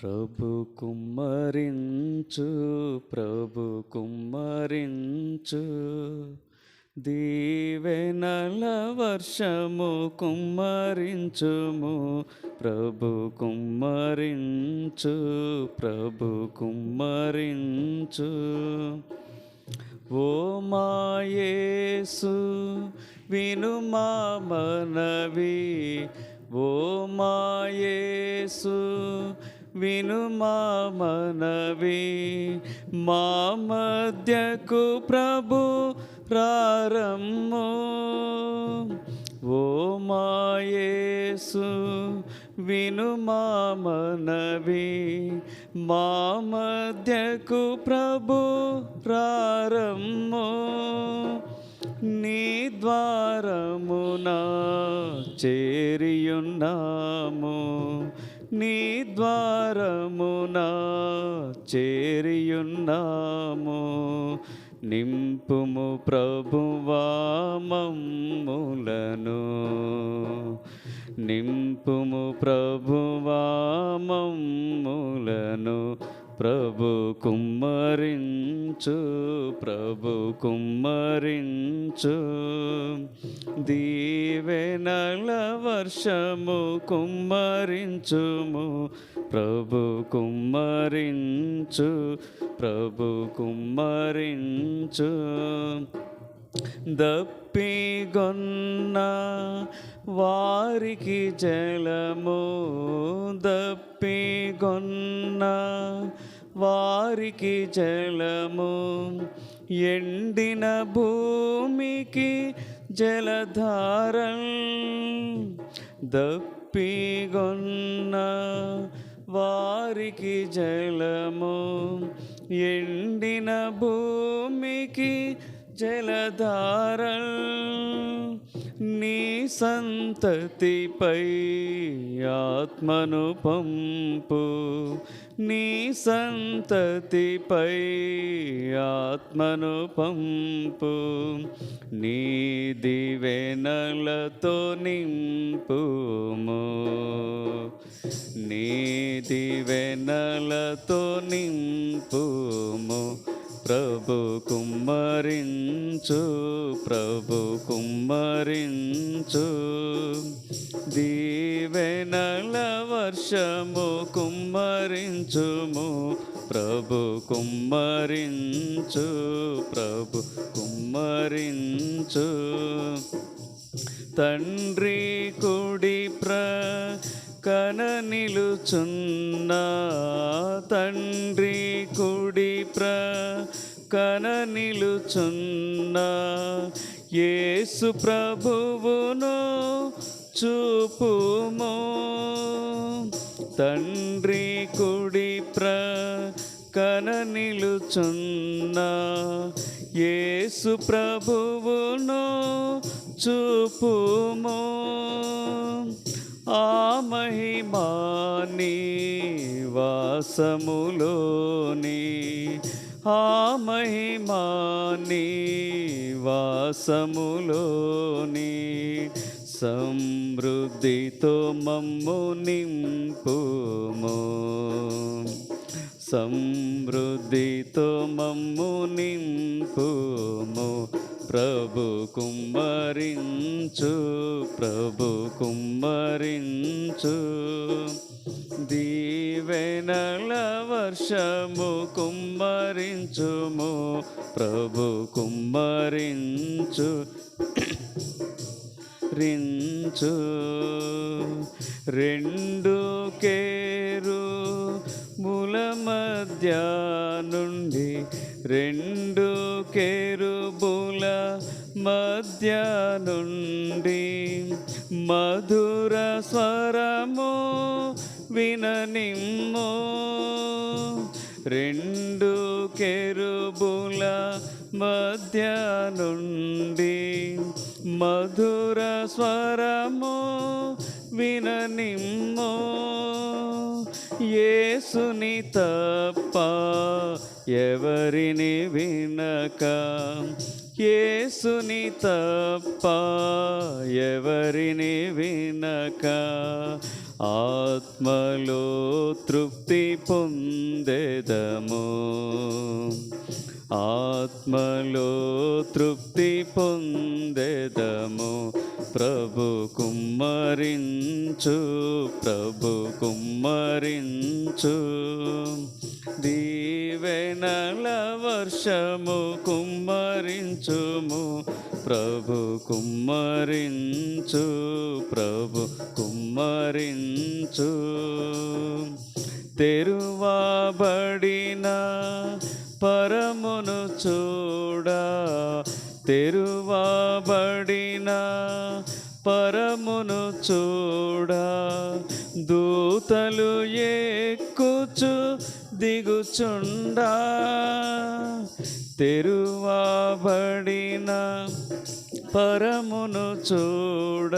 ప్రభు కుమ్మరించు ప్రభు కుమ్మరించు. దీవెనల వర్షము కుమ్మరించుము ప్రభు కుమ్మరించు ప్రభు కుమ్మరించు. ఓ మాయేసు విను మా మనవి. ఓ మాయేసు విను మా మనవి. మా మధ్యకు ప్రభు ప్రారమ్ము ఓ మాయేసు విను మా మనవి. మా మధ్యకు ప్రభు ప్రారమ్ము నీ ద్వారమునా చే చేరియున్నాము నింపుము ప్రభువా మమ్ములను నింపుము ప్రభువా మమ్ములను ప్రభు కుమ్మరించు ప్రభు కుమ్మరించు. దీవెనల వర్షము కుమ్మరించుము ప్రభు కుమ్మరించు ప్రభు కుమ్మరించు. దప్పిగొన్న వారికి జలము దప్పిగొన్న వారికి జలము ఎండిన భూమికి జలధారం దప్పిగొన్న వారికి జలము ఎండిన భూమికి జలధారం నీ సంతతిపై ఆత్మను పంపు. నీ సంతతిపై ఆత్మను పంపు. నీ దివెనలతో నింపుము. నీ దివెనలతో నింపుము. ప్రభు కుమ్మరించు ప్రభు కుమ్మరించు. దీవెనల వర్షము కుమ్మరించుము. ప్రభు కుమ్మరించు ప్రభు కుమ్మరించు. తండ్రి కుడి ప్ర కన నిలుచున్న తండ్రి కుడి ప్ర కన నిలుచున్న యేసు ప్రభువును చూపుము. తండ్రి కుడి ప్ర కన నిలుచున్న యేసు ప్రభువును చూపుము. ఆ మహిమాని వాసములోని ఆ మహిమాని వాసములోని సమృద్ధితో మమ్ము నింపుము. సమృద్ధితో మమ్ము నింపుము. ప్రభు కుమ్మరించు ప్రభు కుమ్మరించు. దీవెనల వర్షము కుమ్మరించుము ప్రభు కుమ్మరించు. రించు రెండు కేరు ముల మధ్య నుండి రెండు కేరుబుల మధ్య నుండి మధుర స్వరము విననిమ్ము. రెండు కెరుబుల మధ్య నుండి మధుర స్వరము విననిమ్ము. ఏసుని తప్ప ఎవరిని వినక. ఏసుని తప్ప ఎవరిని వినక. ఆత్మలో తృప్తి పొందెదము. ఆత్మలో తృప్తి పొందెదము. ప్రభు కుమ్మరించు ప్రభు కుమ్మరించు. దీవెనల వర్షము కుమ్మరించుము. ప్రభు కుమ్మరించు ప్రభు కుమ్మరించు. తెరువబడిన పరమును చూడ తెరువబడిన పరమును చూడ దూతలు ఎక్కుచు దిగుచుండా తెరువబడిన పరమును చూడ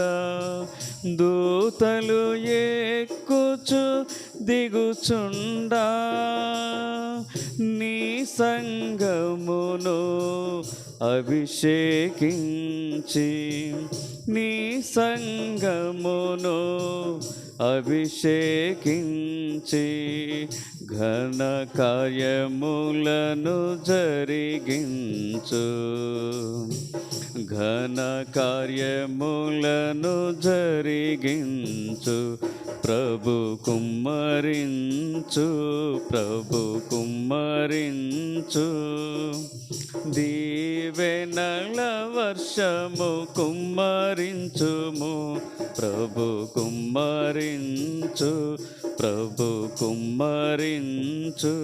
దూతలు ఎక్కుచు దిగుచుండా. నీ సంగమును అభిషేకించి నీ సంగమును అభిషేకించి ఘన కార్యములను జరిగించు. ఘన కార్యములను జరిగించు ప్రభు కుమ్మరించు ప్రభు కుమ్మరించు. దీవెనల వర్షము కుమ్మరించుము ప్రభు కుమ్మరించు ప్రభు కుమ్మరించు.